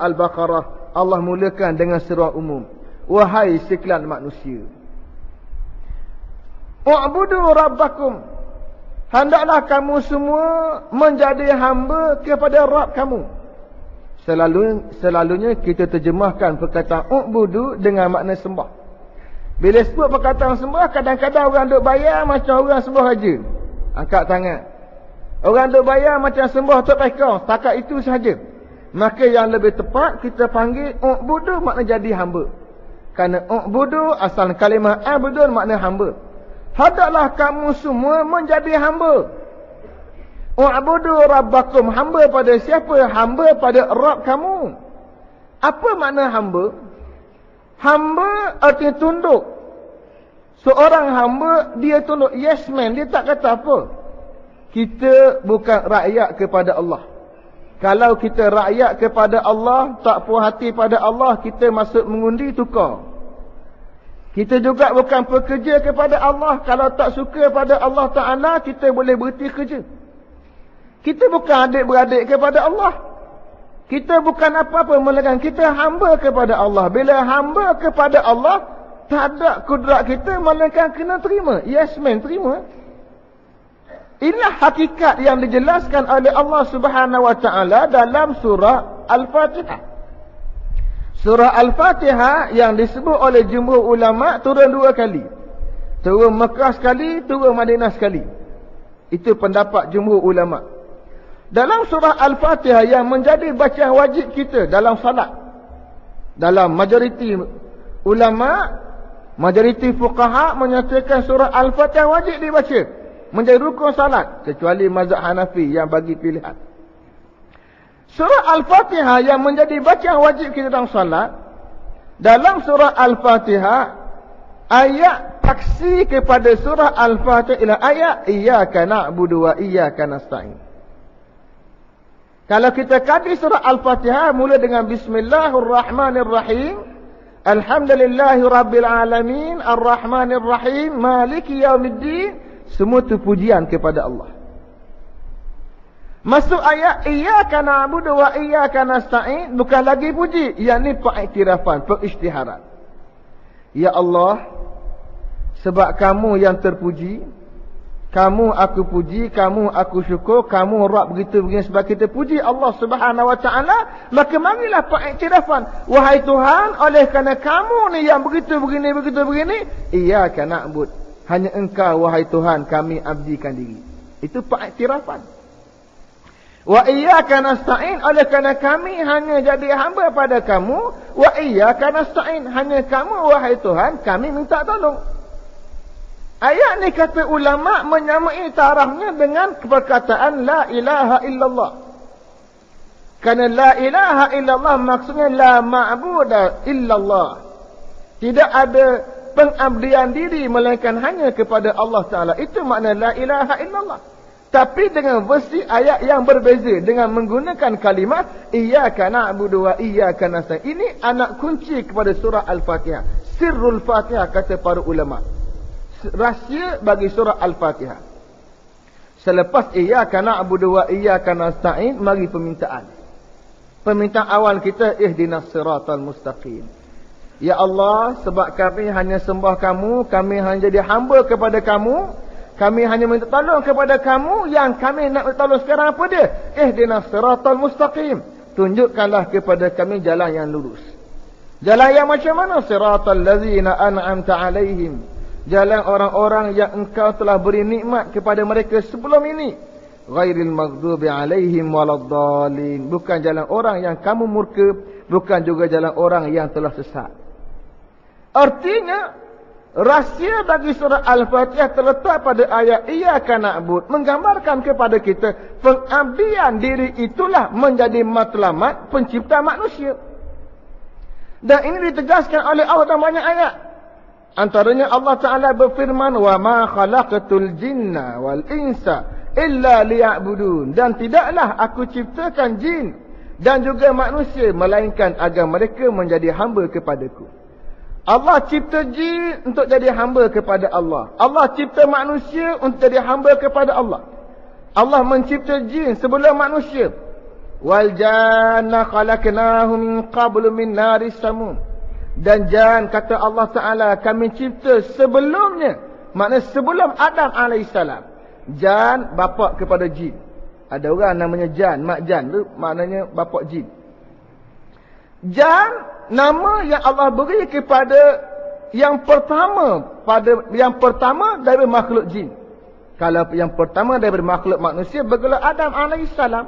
Al-Baqarah Allah mulakan dengan surah umum. Wahai sekalian manusia. U'budu rabbakum. Hendaklah kamu semua menjadi hamba kepada Rabb kamu. Selalu selalunya kita terjemahkan perkataan u'budu dengan makna sembah. Bila sebut perkataan sembah, kadang-kadang orang duk bayar macam orang sembah haja. Angkat tangan. Orang duk bayar macam sembah tak pekau. Takat itu sahaja. Maka yang lebih tepat, kita panggil u'budu makna jadi hamba. Kerana u'budu asal kalimah abudun makna hamba. Hadaklah kamu semua menjadi hamba. U'budu rabbakum. Hamba pada siapa? Hamba pada Rabb kamu. Apa makna hamba? Hamba artinya tunduk. Seorang hamba dia tunduk. Yes man. Dia tak kata apa. Kita bukan rakyat kepada Allah. Kalau kita rakyat kepada Allah. Tak puas hati pada Allah. Kita masuk mengundi tukar. Kita juga bukan pekerja kepada Allah. Kalau tak suka pada Allah Ta'ala. Kita boleh berhenti kerja. Kita bukan adik-beradik kepada Allah. Kita bukan apa-apa melainkan kita hamba kepada Allah. Bila hamba kepada Allah, tak ada kudrat kita melainkan kena terima. Yes man, terima. Inilah hakikat yang dijelaskan oleh Allah Subhanahu Wa Taala dalam surah Al-Fatihah. Surah Al-Fatihah yang disebut oleh jumhur ulama turun dua kali. Turun Mekah sekali, turun Madinah sekali. Itu pendapat jumhur ulama. Dalam surah Al-Fatihah yang menjadi bacaan wajib kita dalam salat. Dalam majoriti ulama, majoriti fuqaha menyatakan surah Al-Fatihah wajib dibaca. Menjadi rukun salat. Kecuali mazhab Hanafi yang bagi pilihan. Surah Al-Fatihah yang menjadi bacaan wajib kita dalam salat. Dalam surah Al-Fatihah, ayat taksi kepada surah Al-Fatihah ialah ayat Iyaka na'budu wa iyaka nasta'in. Kalau kita kaji surah Al-Fatihah mula dengan Bismillahirrahmanirrahim. Alhamdulillahi Rabbil Alamin. Ar-Rahmanirrahim. Maliki Yawmiddin. Semua itu pujian kepada Allah. Masuk ayat Iyaka na'budu wa iyaka nasta'in. Bukan lagi puji. Yang ini pengiktirafan, pengisytiharan. Ya Allah. Sebab kamu yang terpuji. Kamu aku puji, kamu aku syukur, kamu Rabb begitu begini sebab kita puji Allah Subhanahu Wa Taala, maka marilah pengiktirafan, wahai Tuhan, oleh kerana kamu ni yang begitu begini begitu begini, iya kena na'bud. Hanya Engkau wahai Tuhan kami abdikan diri. Itu pengiktirafan. Wa iyyaka nasta'in oleh kerana kami hanya jadi hamba pada kamu, wa iyyaka nasta'in hanya kamu wahai Tuhan kami minta tolong. Ayat ni kata ulama menyamai tarafnya dengan perkataan la ilaha illallah. Karena la ilaha illallah maksudnya la ma'budu illallah. Tidak ada pengabdian diri melainkan hanya kepada Allah Taala. Itu makna la ilaha illallah. Tapi dengan versi ayat yang berbeza dengan menggunakan kalimat iyyaka na'budu wa iyyaka nasta'in. Ini anak kunci kepada surah Al-Fatihah. Sirrul Fatihah kata para ulama rahsia bagi surah Al-Fatihah. Selepas iyyaka na'budu wa iyyaka nasta'in, mari permintaan. Permintaan awal kita ihdinas siratal mustaqim. Ya Allah, sebab kami hanya sembah kamu, kami hanya jadi hamba kepada kamu, kami hanya minta tolong kepada kamu, yang kami nak minta tolong sekarang apa dia? Ihdinas siratal mustaqim. Tunjukkanlah kepada kami jalan yang lurus. Jalan yang macam mana? Siratal ladzina an'amta alaihim jalan orang-orang yang engkau telah beri nikmat kepada mereka sebelum ini ghairil maghdubi alaihim waladdallin bukan jalan orang yang kamu murka bukan juga jalan orang yang telah sesat Artinya rahsia bagi surah Al-Fatihah terletak pada ayat iyyaka na'bud menggambarkan kepada kita pengabdian diri itulah menjadi matlamat pencipta manusia. Dan ini ditegaskan oleh Allah dalam banyak ayat. Antaranya Allah Taala berfirman wa ma khalaqatul jinna wal insa illa liya'budun dan tidaklah aku ciptakan jin dan juga manusia melainkan agar mereka menjadi hamba kepadaku. Allah cipta jin untuk jadi hamba kepada Allah. Allah cipta manusia untuk jadi hamba kepada Allah. Allah mencipta jin sebelum manusia. Wal janna khalaqnahu min qablu min naris samum. Dan jan kata Allah Taala kami cipta sebelumnya. Makna sebelum Adam alaihissalam. Jan bapa kepada jin. Ada orang namanya Jan, mak Jan tu maknanya bapa jin. Jan nama yang Allah beri kepada yang pertama pada yang pertama dari makhluk jin. Kalau yang pertama dari makhluk manusia bergelar Adam alaihissalam.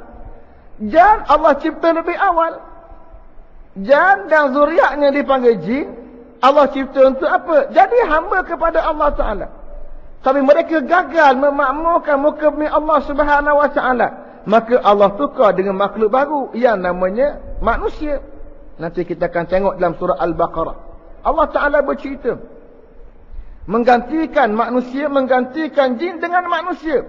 Jan Allah cipta lebih awal. Jan dan zuriatnya dipanggil jin. Allah cipta untuk apa? Jadi hamba kepada Allah Taala. Tapi mereka gagal memakmurkan muka bumi Allah Subhanahu Wa Taala. Maka Allah tukar dengan makhluk baru yang namanya manusia. Nanti kita akan tengok dalam surah Al-Baqarah. Allah Taala bercerita menggantikan manusia menggantikan jin dengan manusia.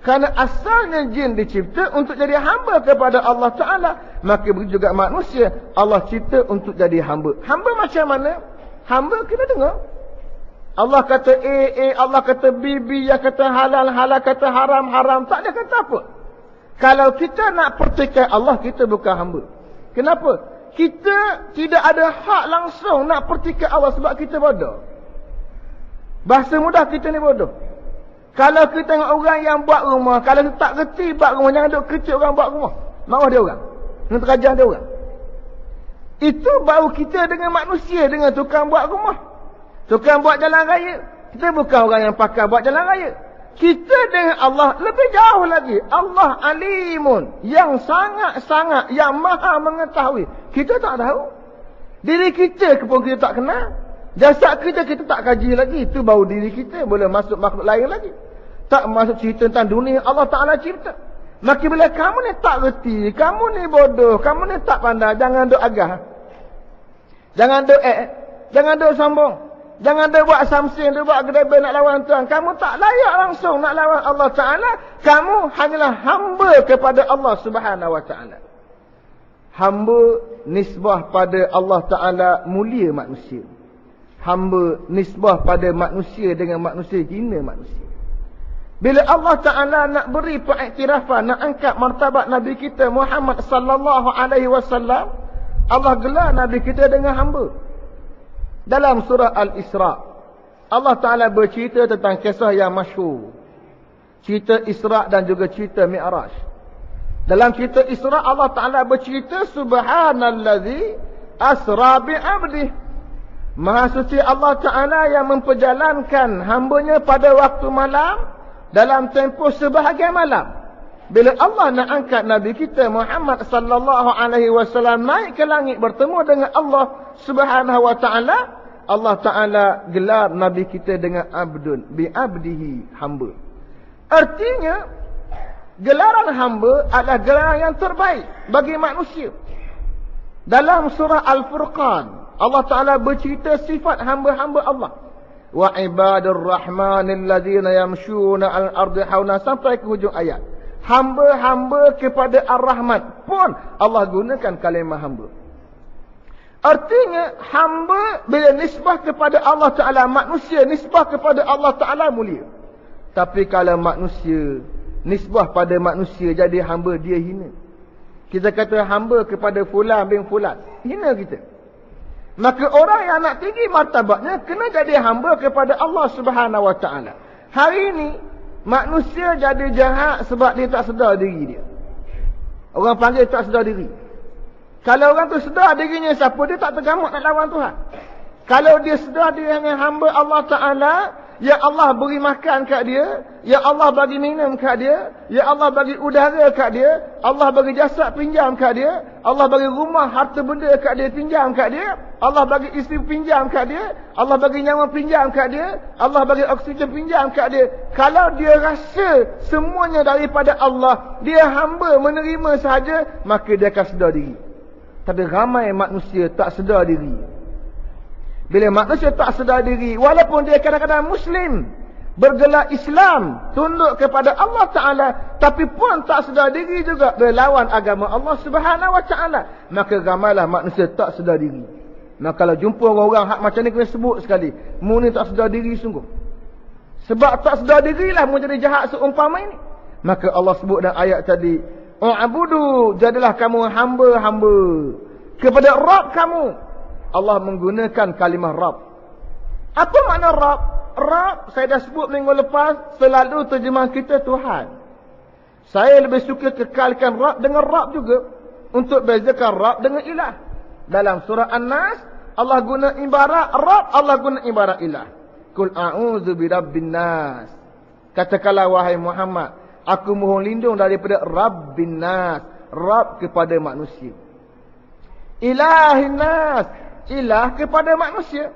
Karena asalnya jin dicipta untuk jadi hamba kepada Allah Taala, maka begitu juga manusia Allah cipta untuk jadi hamba. Hamba macam mana? Hamba kita dengar. Allah kata A, A, Allah kata B, B, yang kata halal, halal, kata haram, haram. Tak ada kata apa. Kalau kita nak pertikaian Allah, kita bukan hamba. Kenapa? Kita tidak ada hak langsung nak pertikaian Allah sebab kita bodoh. Bahasa mudah kita ni bodoh. Kalau kita tengok orang yang buat rumah, kalau kita tak reti buat rumah, jangan duduk kecil orang buat rumah. Marah dia orang. Dengan terajang dia orang. Itu baru kita dengan manusia, dengan tukang buat rumah. Tukang buat jalan raya. Kita bukan orang yang pakar buat jalan raya. Kita dengan Allah lebih jauh lagi. Allah alimun. Yang sangat-sangat. Yang maha mengetahui. Kita tak tahu. Diri kita pun kita tak kenal. Jasad kita kita tak kaji lagi. Itu baru diri kita. Boleh masuk makhluk lain lagi. Tak masuk cerita tentang dunia. Allah Ta'ala cipta. Maka bila kamu ni tak reti. Kamu ni bodoh. Kamu ni tak pandai. Jangan duk agah. Jangan duk eh. Jangan duk sambung. Jangan dia buat samsing, dia buat gedebe nak lawan Tuhan. Kamu tak layak langsung nak lawan Allah Ta'ala. Kamu hanyalah hamba kepada Allah Subhanahu Wa Ta'ala. Hamba nisbah pada Allah Ta'ala mulia manusia. Hamba nisbah pada manusia dengan manusia hina manusia. Bila Allah Ta'ala nak beri pengiktirafan, nak angkat martabat Nabi kita Muhammad Sallallahu Alaihi Wasallam, Allah gelar Nabi kita dengan hamba. Dalam surah Al-Isra' Allah Ta'ala bercerita tentang kisah yang masyhur. Cerita Isra' dan juga cerita Mi'raj. Dalam cerita Isra' Allah Ta'ala bercerita Subhanallazi asra bi'abdih. Maha suci Allah Ta'ala yang memperjalankan hambanya pada waktu malam dalam tempoh sebahagian malam. Bila Allah nak angkat Nabi kita Muhammad sallallahu alaihi wasallam naik ke langit bertemu dengan Allah Subhanahu wa taala, Allah taala gelar Nabi kita dengan abdun bi abdihi hamba. Artinya gelaran hamba adalah gelaran yang terbaik bagi manusia. Dalam surah Al-Furqan, Allah taala bercerita sifat hamba-hamba Allah. Wa ibadur rahmanil ladzina yamshuna al-ardi hauna sampai ke hujung ayat hamba-hamba kepada Ar-Rahman pun Allah gunakan kalimah hamba. Artinya hamba bila nisbah kepada Allah Taala manusia nisbah kepada Allah Taala mulia. Tapi kalau manusia nisbah pada manusia jadi hamba dia hina. Kita kata hamba kepada fulan bin fulan, hina kita. Maka orang yang nak tinggi martabatnya kena jadi hamba kepada Allah Subhanahu Wa Taala. Hari ini Manusia jadi jahat sebab dia tak sedar diri dia. Orang panggil tak sedar diri. Kalau orang tu sedar dirinya siapa, dia tak tergamuk nak lawan Tuhan. Kalau dia sedar dia hanya hamba Allah Ta'ala, Ya Allah beri makan kat dia. Ya Allah bagi minum kat dia. Ya Allah bagi udara kat dia. Allah bagi jasad pinjam kat dia. Allah bagi rumah harta benda kat dia pinjam kat dia. Allah bagi isteri pinjam kat dia. Allah bagi nyawa pinjam kat dia. Allah bagi oksigen pinjam kat dia. Kalau dia rasa semuanya daripada Allah. Dia hamba menerima sahaja. Maka dia akan sedar diri. Tapi ramai manusia tak sedar diri. Bila manusia tak sedar diri, walaupun dia kadang-kadang Muslim, bergelar Islam, tunduk kepada Allah Ta'ala, tapi pun tak sedar diri juga berlawan agama Allah Subhanahu Wa Ta'ala. Maka ramailah manusia tak sedar diri. Nah kalau jumpa orang-orang hak macam ni kena sebut sekali. Mu ni tak sedar diri sungguh. Sebab tak sedar dirilah mu jadi jahat seumpama ini. Maka Allah sebut dalam ayat tadi, U'budu jadilah kamu hamba-hamba kepada Rabb kamu. Allah menggunakan kalimah Rabb. Apa makna Rabb? Rabb saya dah sebut minggu lepas selalu terjemah kita Tuhan. Saya lebih suka kekalkan Rabb dengan Rabb juga untuk bezakan Rabb dengan ilah. Dalam surah An-Nas Allah guna ibarat Rabb, Allah guna ibarat ilah. Kul a'udzu birabbin nas. Katakanlah wahai Muhammad, aku mohon lindung daripada Rabbin nas, Rabb kepada manusia. Ilahin nas, ilah kepada manusia.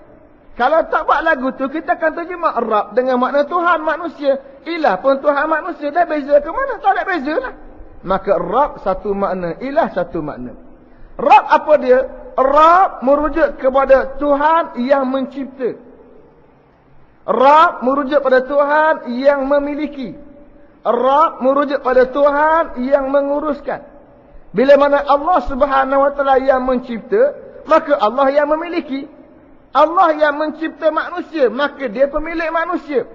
Kalau tak buat lagu tu kita akan terjemah Rabb dengan makna Tuhan manusia. Ilah pun Tuhan manusia. Dah beza ke mana? Tak ada beza lah. Maka Rabb satu makna, ilah satu makna. Rabb apa dia? Rabb merujuk kepada Tuhan yang mencipta. Rabb merujuk pada Tuhan yang memiliki. Rabb merujuk pada Tuhan yang menguruskan. Bila mana Allah subhanahu wa ta'ala yang mencipta, maka Allah yang memiliki. Allah yang mencipta manusia, maka dia pemilik manusia.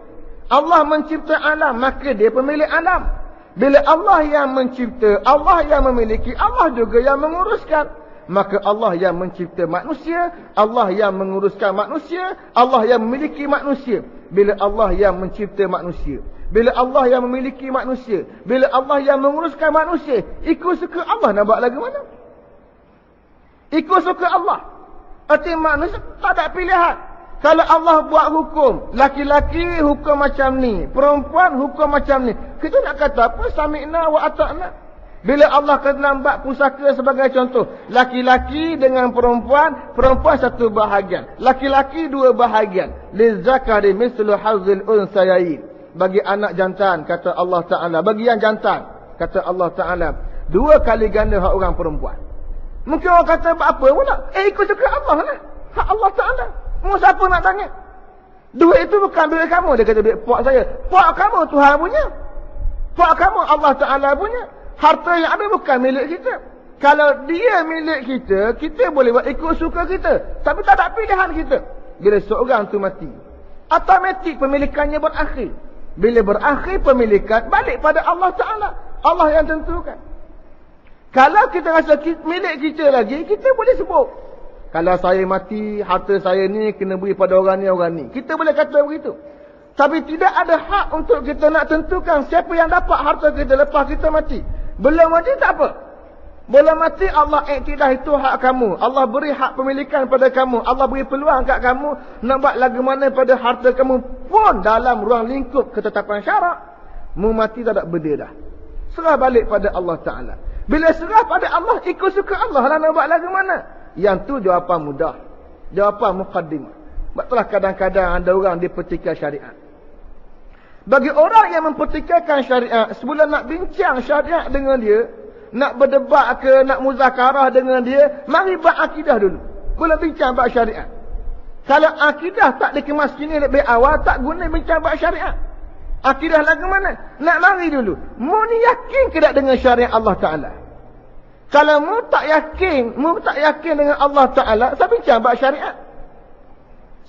Allah mencipta alam, maka dia pemilik alam. Bila Allah yang mencipta, Allah yang memiliki, Allah juga yang menguruskan. Maka Allah yang mencipta manusia, Allah yang menguruskan manusia, Allah yang memiliki manusia. Bila Allah yang mencipta manusia, bila Allah yang memiliki manusia, bila Allah yang menguruskan manusia, ikut suka Allah nak buat lagu mana? Ikut suka Allah. Arti manusia tak ada pilihan. Kalau Allah buat hukum, laki-laki hukum macam ni, perempuan hukum macam ni. Kita nak kata apa? Sami'na wa ata'na. Bila Allah kena buat pusaka sebagai contoh. Laki-laki dengan perempuan, perempuan satu bahagian. Laki-laki dua bahagian. Lizzakari mislu hazil unsayayin. Bagi anak jantan, kata Allah Ta'ala. Bagi yang jantan, kata Allah Ta'ala. Dua kali ganda hak orang perempuan. Mungkin orang kata apa pula? Eh ikut suka Allah lah. Hak Allah Ta'ala. Mau siapa nak tanya? Duit itu bukan duit kamu. Dia kata duit puak saya. Puak kamu Tuhan punya. Puak kamu Allah Ta'ala punya. Harta yang ada bukan milik kita. Kalau dia milik kita, kita boleh buat ikut suka kita. Tapi tak ada pilihan kita. Bila seorang tu mati. Automatik pemilikannya berakhir. Bila berakhir pemilikan, balik pada Allah Ta'ala. Allah yang tentukan. Kalau kita rasa milik kita lagi, kita boleh sebut. Kalau saya mati, harta saya ni kena beri pada orang ni, orang ni. Kita boleh kata begitu. Tapi tidak ada hak untuk kita nak tentukan siapa yang dapat harta kita lepas kita mati. Belum mati tak apa. Belum mati Allah iktidah itu hak kamu. Allah beri hak pemilikan pada kamu. Allah beri peluang kat kamu nak buat lagu mana pada harta kamu pun dalam ruang lingkup ketetapan syarak. Mu mati tak ada benda dah. Serah balik pada Allah Ta'ala. Bila serah pada Allah, ikut suka Allah lah nak buat lagu mana. Yang tu jawapan mudah. Jawapan muqaddimah. Sebab kadang-kadang ada orang dipertikaikan syariat. Bagi orang yang mempertikaikan syariat, sebelum nak bincang syariat dengan dia, nak berdebat ke, nak muzakarah dengan dia, mari buat akidah dulu. Boleh bincang buat syariat. Kalau akidah tak dikemas kini lebih awal, tak guna bincang buat syariat. Akidah lagu mana? Nak mari dulu. Mu ni yakin ke tak dengan syariat Allah Ta'ala? Kalau mu tak yakin, mu tak yakin dengan Allah Ta'ala, saya bincang buat syariat.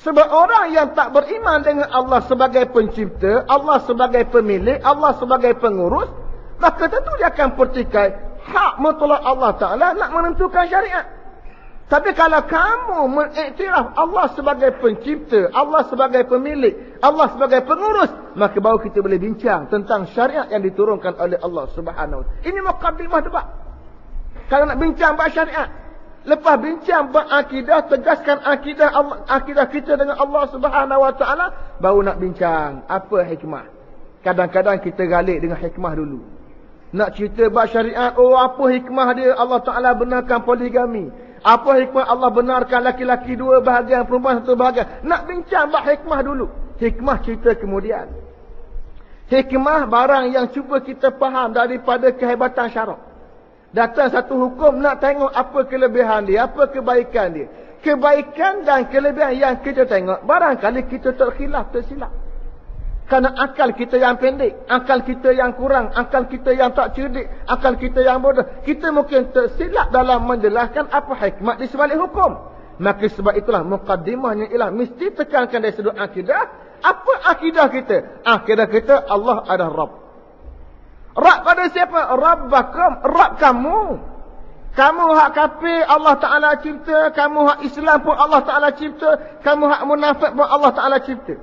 Sebab orang yang tak beriman dengan Allah sebagai pencipta, Allah sebagai pemilik, Allah sebagai pengurus, maka tentu dia akan pertikai hak mutlak Allah Ta'ala nak menentukan syariat. Tapi kalau kamu mengiktiraf Allah sebagai pencipta, Allah sebagai pemilik, Allah sebagai pengurus, maka baru kita boleh bincang tentang syariat yang diturunkan oleh Allah Subhanahu. Ini mukadimah debat. Kalau nak bincang bab syariat, lepas bincang bab akidah, tegaskan akidah akidah kita dengan Allah Subhanahu wa taala, baru nak bincang apa hikmah. Kadang-kadang kita galik dengan hikmah dulu. Nak cerita bab syariat, oh apa hikmah dia Allah Taala benarkan poligami. Apa hikmah Allah benarkan laki-laki dua bahagian, perempuan satu bahagian. Nak bincang bah hikmah dulu. Hikmah cerita kemudian. Hikmah barang yang cuba kita faham daripada kehebatan syarak. Datang satu hukum nak tengok apa kelebihan dia, apa kebaikan dia. Kebaikan dan kelebihan yang kita tengok, barangkali kita terkhilaf, tersilap. Kerana akal kita yang pendek, akal kita yang kurang, akal kita yang tak cerdik, akal kita yang bodoh. Kita mungkin tersilap dalam menjelaskan apa hikmat di sebalik hukum. Maka sebab itulah mukaddimahnya ialah mesti tekankan dari sudut akidah. Apa akidah kita? Akidah kita Allah adalah Rabb. Rab pada siapa? Rabbakum. Rab kamu. Kamu hak kafir Allah Ta'ala cipta. Kamu hak Islam pun Allah Ta'ala cipta. Kamu hak munafik pun Allah Ta'ala cipta.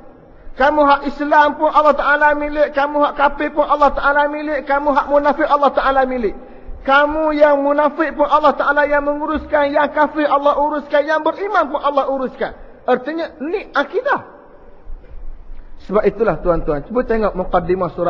Kamu hak Islam pun Allah Ta'ala milik. Kamu hak kafir pun Allah Ta'ala milik. Kamu hak munafik Allah Ta'ala milik. Kamu yang munafik pun Allah Ta'ala yang menguruskan. Yang kafir Allah uruskan. Yang beriman pun Allah uruskan. Artinya, ni akidah. Sebab itulah tuan-tuan. Cuba tengok muqaddimah surah